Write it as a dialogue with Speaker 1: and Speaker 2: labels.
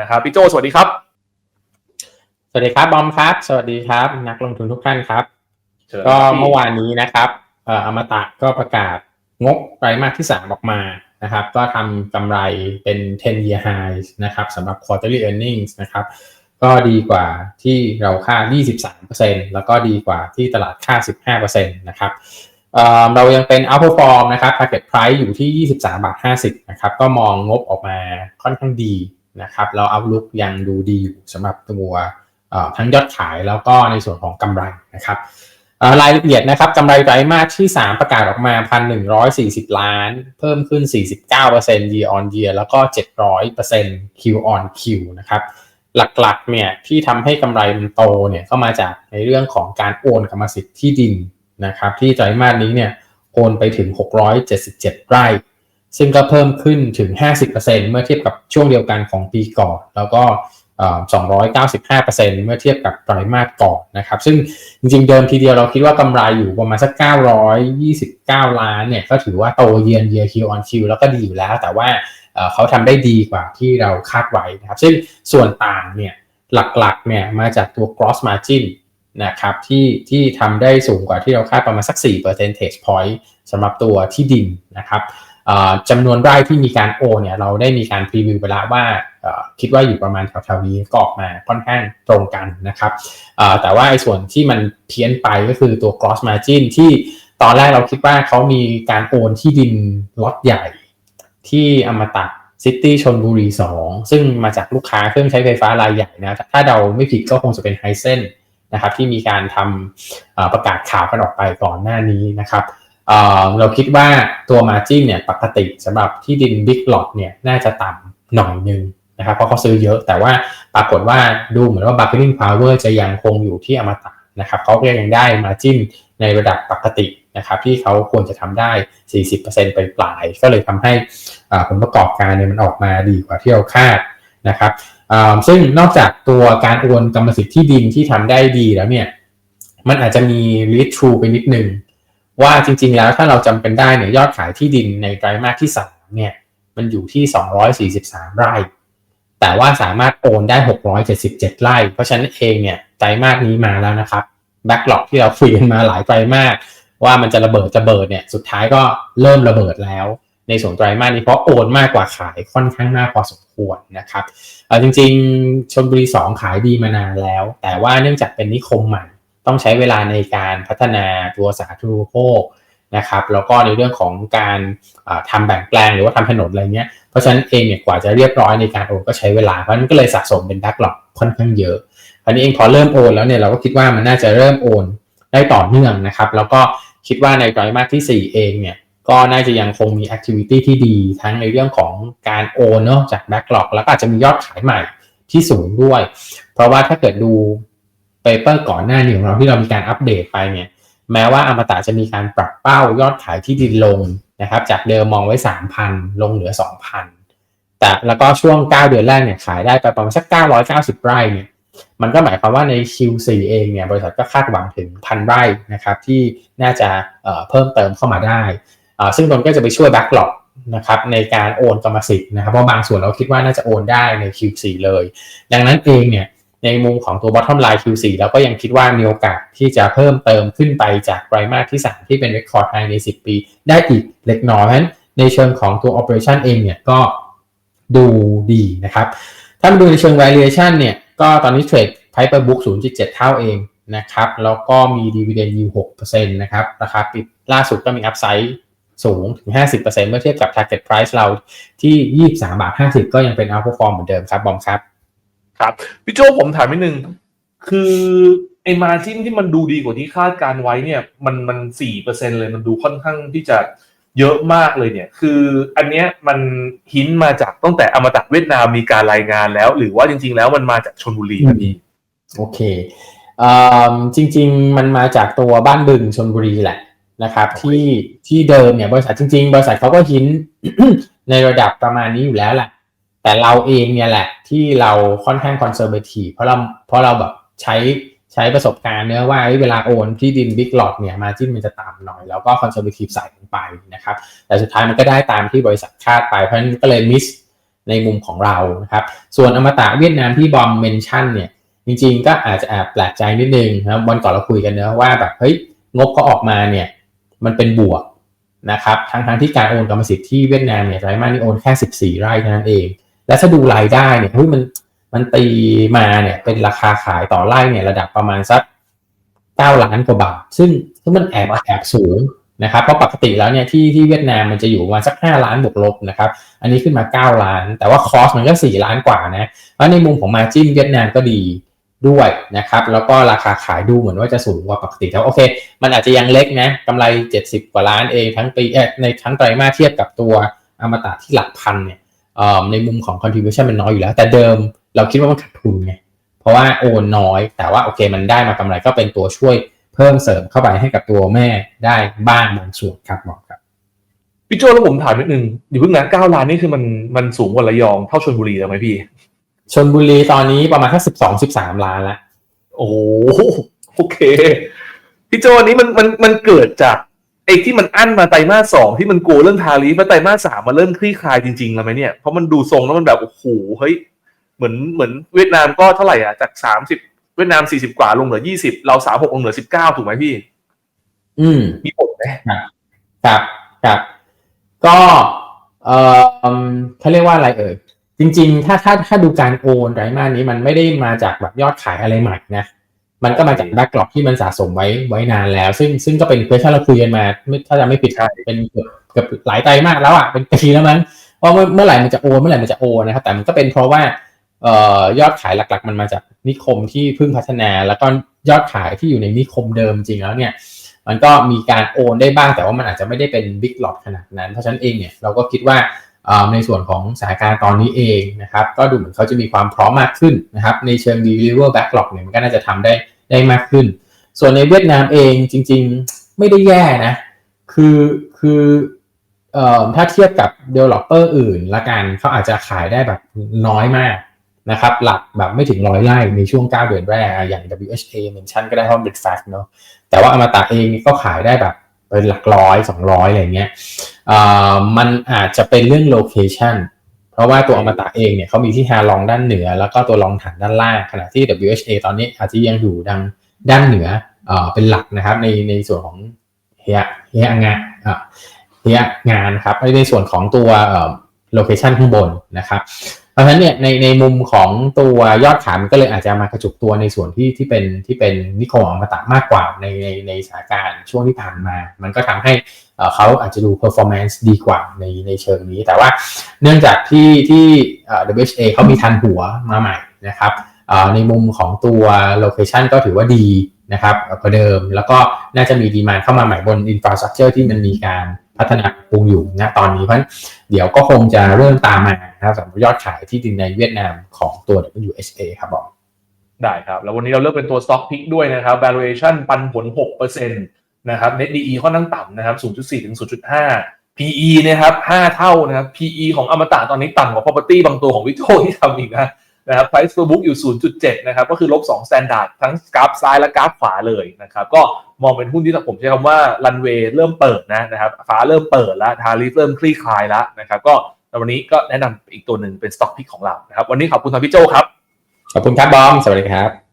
Speaker 1: นะครับพี่โจสวัสดีครับ
Speaker 2: สวัสดีครับบอมครับ สวัสดีครับ นักลงทุนทุกท่านครับ
Speaker 1: เชิญ
Speaker 2: ก็
Speaker 1: ครับพี่
Speaker 2: เมื่อวานนี้นะครับเอ่ออมตะก็ประกาศงบไตรมาสที่3ออกมานะครับ ก็ทำกำไรเป็น 10 year high นะครับสำหรับ quarterly earnings นะครับ ก็ดีกว่าที่เราคาด 23%แล้วก็ดีกว่าที่ตลาดคาด 15%นะครับเอ่อเรายังเป็น outperform นะครับ target price อยู่ที่ 23 บาท 50 นะครับ ก็มองงบออกมาค่อนข้างดี นะครับแล้ว outlook ยังดูดีอยู่สำหรับตัวทั้งยอดขายแล้วก็ในส่วนของกำไรนะครับรายละเอียดนะครับกำไรไตรมาสที่ 3 ประกาศออกมา 1,140 ล้าน เพิ่มขึ้น 49% year on year แล้วก็ 700% Q on Q นะครับหลักๆเนี่ยที่ทำให้กำไรมันโตเนี่ยก็มาจากในเรื่องของการโอนกรรมสิทธิ์ที่ดินนะครับที่ไตรมาสนี้เนี่ยโอนไปถึง 677 ไร่ ซึ่งก็เพิ่มขึ้นถึง 50%เมื่อเทียบกับช่วงเดียวกันของปีก่อน แล้วก็เอ่อ295%เมื่อเทียบกับไตรมาสก่อนนะครับ ซึ่งจริงๆ เดิมทีเดียวเราคิดว่ากำไรอยู่ประมาณสัก 929 ล้านเนี่ย ก็ถือว่าโตเยียนเยียคิวออนคิวแล้วก็ดีอยู่แล้ว แต่ว่าเขาทำได้ดีกว่าที่เราคาดไว้นะครับ ซึ่งส่วนต่างเนี่ยหลักๆเนี่ยมาจากตัว gross margin นะครับที่ที่ทำได้สูงกว่าที่เราคาดประมาณสัก 4 percentage point สำหรับตัวที่ดินนะครับ จำนวนไร่ที่มีการโอนเนี่ยเราได้มีการพรีวิวไปแล้วว่าคิดว่าอยู่ประมาณแถวๆนี้ก็ออกมาค่อนข้างตรงกันนะครับแต่ว่าไอ้ส่วนที่มันเพี้ยนไปก็คือตัว gross margin ที่ตอนแรกเราคิดว่าเขามีการโอนที่ดินล็อตใหญ่ ที่อมตะซิตี้ชนบุรี 2 ซึ่งมาจากลูกค้าเครื่องใช้ไฟฟ้ารายใหญ่นะถ้าเราไม่ผิดก็คงจะเป็นไฮเซนนะครับที่มีการทำประกาศข่าวกันออกไปก่อนหน้านี้นะครับ เราคิดว่าตัว margin เนี่ยปกติสำหรับที่ดิน Big Lot เนี่ยน่าจะต่ำหน่อยนึงนะครับเพราะเขาซื้อเยอะแต่ว่าปรากฏว่าดูเหมือนว่า bargaining power จะยังคงอยู่ที่อมตะนะครับเขาก็ยังได้ margin ในระดับปกตินะครับที่เขาควรจะทำได้ 40%ไปปลาย ก็เลยทำให้ผลประกอบการเนี่ยมันออกมาดีกว่าที่เราคาดนะครับซึ่งนอกจากตัวการโอนกรรมสิทธิ์ที่ดินที่ทำได้ดีแล้วเนี่ยมันอาจจะมี read through ไปนิดนึง ว่าจริงๆแล้วถ้าเราจำเป็นได้เนี่ยยอดขายที่ดินในไตรมาสที่3เนี่ยมันอยู่ที่ 243 ไร่ แต่ว่าสามารถโอนได้ 677 ไร่ เพราะฉะนั้นเองเนี่ยไตรมาสนี้มาแล้วนะครับแบ็กหลอกที่เราคุยกันมาหลายไตรมาสว่ามันจะระเบิดจะเบิดเนี่ยสุดท้ายก็เริ่มระเบิดแล้ว ในส่วนไตรมาสนี้เพราะโอนมากกว่าขายค่อนข้างมากพอสมควรนะครับจริงๆชนบุรี 2 ขายดีมานานแล้ว แต่ว่าเนื่องจากเป็นนิคมใหม่ ต้องใช้เวลาในการพัฒนาตัวสาธารณูปโภคนะครับแล้วก็ในเรื่องของการอ่าทำแบ่งแปลงหรือว่าทำถนนอะไรเงี้ยเพราะฉะนั้นเองเนี่ยกว่าจะเรียบร้อยในการโอนก็ใช้เวลาเพราะฉะนั้นก็เลยสะสมเป็นแบ็กหลอกค่อนข้างเยอะคราวนี้เองพอเริ่มโอนแล้วเนี่ยเราก็คิดว่ามันน่าจะเริ่มโอนได้ต่อเนื่องนะครับ แล้วก็คิดว่าในไตรมาสที่ 4 เองเนี่ยก็น่าจะยังคงมีแอคทิวิตี้ที่ดี ทั้งในเรื่องของการโอนเนาะจากแบ็กหลอกแล้วก็อาจจะมียอดขายใหม่ที่สูงด้วย เพราะว่าถ้าเกิดดู เปเปอร์ก่อนหน้านี้ของเราที่เรามีการอัปเดตไปเนี่ยแม้ว่าอมตะจะมีการปรับเป้ายอดขายที่ดินลงนะครับจากเดิมมองไว้ 3,000 ลงเหลือ 2,000 แต่แล้วก็ช่วง 9 เดือนแรกเนี่ยขายได้ไปประมาณสัก 990 ไร่เนี่ยมันก็หมายความว่าใน Q4 เองเนี่ยบริษัทก็คาดหวังถึงพันไร่นะครับที่น่าจะเอ่อเพิ่มเติมเข้ามาได้อ่าซึ่งตรงก็จะไปช่วยแบ็กหลอกนะครับในการโอนกรรมสิทธิ์นะครับเพราะบางส่วนเราคิดว่าน่าจะโอนได้ใน Q4 เลย ดังนั้นเองเนี่ย ในมุมของตัว bottom line Q4 เราก็ยังคิดว่ามีโอกาสที่จะเพิ่มเติมขึ้นไปจากไตรมาสที่ 3 ที่เป็น record high ใน 10 ปี ได้อีกเล็กน้อยเพราะฉะนั้นในเชิงของตัว operation เองเนี่ยก็ดูดีนะครับ ถ้ามาดูในเชิง valuation เนี่ยก็ตอนนี้เทรด price per book 0.7 เท่าเองนะครับ แล้วก็มี dividend yield 6%นะครับราคาปิดล่าสุดก็มี upside สูงถึง 50%เมื่อเทียบกับ target price เราที่ 23 บาท 50 ก็ยังเป็น outperform เหมือนเดิมครับบอมครับ
Speaker 1: ครับพี่โจผมถามนิดนึงคือไอ้มาจิ้นที่มันดูดีกว่าที่คาดการไว้เนี่ย มันมันสี่เปอร์เซ็นเลยมันดูค่อนข้างที่จะเยอะมากเลยเนี่ย คืออันเนี้ยมันหินมาจากตั้งแต่อมตะเวียดนามมีการรายงานแล้ว หรือว่าจริง ๆ แล้วมันมาจากชนบุรีครับพี่
Speaker 2: โอเคเอ่อจริง ๆ มันมาจากตัวบ้านบึงชนบุรีแหละนะครับ ที่ที่เดิมเนี่ยบริษัทจริง ๆ บริษัทเขาก็หินในระดับประมาณนี้อยู่แล้วแหละแต่เราเองเนี่ยแหละ ที่เราค่อนข้างคอนเซอร์เวทีเพราะเราเพราะเราแบบใช้ใช้ประสบการณ์เนื้อว่าเวลาโอนที่ดินบิ๊กหลอดเนี่ยมาจิ้นมันจะต่ำหน่อย แล้วก็คอนเซอร์เวทีฟใส่ลงไปนะครับ แต่สุดท้ายมันก็ได้ตามที่บริษัทคาดไป เพราะฉะนั้นก็เลยมิสในมุมของเรานะครับ ส่วนอมตะเวียดนามที่บอมเมนชั่นเนี่ยจริงๆ ก็อาจจะแอบแปลกใจนิดนึงนะครับวันก่อนเราคุยกันเนอะว่าแบบเฮ้ยงบก็ออกมาเนี่ยมันเป็นบวกนะครับทั้งทั้งที่การโอนกรรมสิทธิ์ที่เวียดนามเนี่ยไตรมาสนี้โอนแค่ 14 ไร่เท่านั้นเอง และถ้าดูรายได้เนี่ยเฮ้ยมันมันตีมาเนี่ยเป็นราคาขายต่อไร่เนี่ยระดับประมาณสัก9ล้านกว่าบาท ซึ่งซึ่งมันแอบแอบสูงนะครับเพราะปกติแล้วเนี่ยที่ที่เวียดนามมันจะอยู่ประมาณสัก 5 ล้านบวกลบนะครับอันนี้ขึ้นมา 9 ล้าน แต่ว่าคอสมันก็ 4 ล้านกว่านะเพราะในมุมของมาจิ้นเวียดนามก็ดีด้วยนะครับแล้วก็ราคาขายดูเหมือนว่าจะสูงกว่าปกติแล้วโอเค มันอาจจะยังเล็กนะกำไร 70 กว่าล้านเองทั้งปีในทั้งไตรมาสเทียบกับตัวอมตะที่หลักพันเนี่ย ในมุมของ contribution มันน้อยอยู่แล้ว แต่เดิมเราคิดว่ามันขาดทุนไง เพราะว่าโอนน้อย แต่ว่าโอเคมันได้มากำไรก็เป็นตัวช่วยเพิ่มเสริมเข้าไปให้กับตัวแม่ได้บ้างบางส่วนครับหมอครับ
Speaker 1: พี่โจแล้วผมถามนิดนึงเดี๋ยวเพิ่งนะเก้าล้านนี่คือมันมันสูงกว่าระยองเท่าชลบุรีแล้วไหมพี่
Speaker 2: ชนบุรีตอนนี้ประมาณแค่สิบสองสิบสามล้านละ
Speaker 1: โอ้โหโอเคพี่โจอันนี้มันมันมันเกิดจาก ไอ้ที่มันอั้นมาไตรมาสสองที่มันกลัวเรื่องทาริฟแล้วไตรมาสสามมาเริ่มคลี่คลายจริงๆแล้วไหมเนี่ยเพราะมันดูทรงแล้วมันแบบโอ้โหเฮ้ยเหมือนเหมือนเวียดนามก็เท่าไหร่อะจากสามสิบเวียดนามสี่สิบกว่าลงเหลือยี่สิบเราสามหกลงเหลือสิบเก้าถูกไหมพี่
Speaker 2: อืม
Speaker 1: มีผลไหม
Speaker 2: ครับครับ ก็เอ่อเขาเรียกว่าอะไรเอ่ยจริง ๆ ถ้าถ้าถ้าดูการโอนไตรมาสนี้มันไม่ได้มาจากแบบยอดขายอะไรใหม่นะ มันก็มาจากแบ็กกรอบที่มันสะสมไว้ไว้นานแล้ว ซึ่งซึ่งก็เป็นเควสที่เราคุยกันมาไม่ถ้าจะไม่ผิดเป็นเกือบเกือบหลายไตรมากแล้วอะเป็นปีแล้วมั้งว่าเมื่อเมื่อไหร่มันจะโอนเมื่อไหร่มันจะโอนนะครับแต่มันก็เป็นเพราะว่าเอ่อยอดขายหลักๆ มันมาจากนิคมที่เพิ่งพัฒนา แล้วก็ยอดขายที่อยู่ในนิคมเดิมจริงแล้วเนี่ยมันก็มีการโอนได้บ้างแต่ว่ามันอาจจะไม่ได้เป็นบิ๊กหลอตขนาดนั้น เพราะฉะนั้นเองเนี่ยเราก็คิดว่าอ่าในส่วนของสถานการณ์ตอนนี้เองนะครับ ก็ดูเหมือนเขาจะมีความพร้อมมากขึ้นนะครับ ในเชิง deliver backlog เนี่ยมันก็น่าจะทำได้ ได้มากขึ้น ส่วนในเวียดนามเองจริง ๆไม่ได้แย่นะ คือคืออถ้าเทียบกับ developer อื่นละกันเขาอาจจะขายได้แบบน้อยมากนะครับ หลักแบบไม่ถึงร้อยไร่ในช่วง 9 เดือนแรกอย่าง WHA mention ก็ได้เพราะมันเป็น fact เนอะแต่ว่าอมตะเองก็ขายได้แบบเป็นหลักร้อยสองร้อยอะไรเงี้ยมันอาจจะเป็นเรื่องโล เพราะว่าตัวอมตะเองเนี่ยเขามีที่ฮาลองด้านเหนือ แล้วก็ตัวรองฐานด้านล่างขณะที่ WHA ตอนนี้อาจจะยังอยู่ดังด้านเหนือเอ่อเป็นหลักนะครับ ในในส่วนของเฮียเฮียงานเฮียงานครับในส่วนของตัวเอ่อโลเคชันข้างบนนะครับ เพราะฉะนั้นเนี่ยในในมุมของตัวยอดขายมันก็เลยอาจจะมากระจุกตัวในส่วนที่ที่เป็นที่เป็นนิคมอมตะมากกว่าในในในสถานการณ์ช่วงที่ผ่านมา มันก็ทำให้เขาอาจจะดู performance ดีกว่าในในเชิงนี้ แต่ว่าเนื่องจากที่ที่เอ่อ WHA เขามีทันหัวมาใหม่นะครับในมุมของตัว location ก็ถือว่าดีนะครับกว่าเดิม แล้วก็น่าจะมีดีมานเข้ามาใหม่บน infrastructure ที่มันมีการ พัฒนาปรุงอยู่ณตอนนี้เพราะเดี๋ยวก็คงจะเริ่มตามมานะครับสำหรับยอดขายที่ดินในเวียดนามของตัว WHA ครับบอม
Speaker 1: ได้ครับ แล้ววันนี้เราเลือกเป็นตัว Stock Pick ด้วยนะครับ valuation ปันผล 6%นะครับ Net DE ค่อนข้างต่ำนะครับ 0.4 ถึง 0.5 PE นะครับ 5 เท่านะครับ PE ของอมตะตอนนี้ต่ำกว่า property บางตัวของวิโจที่ทำอีกนะ นะครับ price to book อยู่ 0.7 นะครับ ก็คือลบ2 standard ทั้งกราฟซ้ายและกราฟขวาเลยนะครับ ก็มองเป็นหุ้นที่ผมใช้คำว่า runway เริ่มเปิดนะนะครับ ฟ้าเริ่มเปิดแล้ว ทาริฟเริ่มคลี่คลายแล้วนะครับ ก็วันนี้ก็แนะนำอีกตัวหนึ่งเป็น stock pick ของเรานะครับ วันนี้ขอบคุณทางพี่โจครับ
Speaker 2: ขอบคุณครับบอม สวัสดีครับ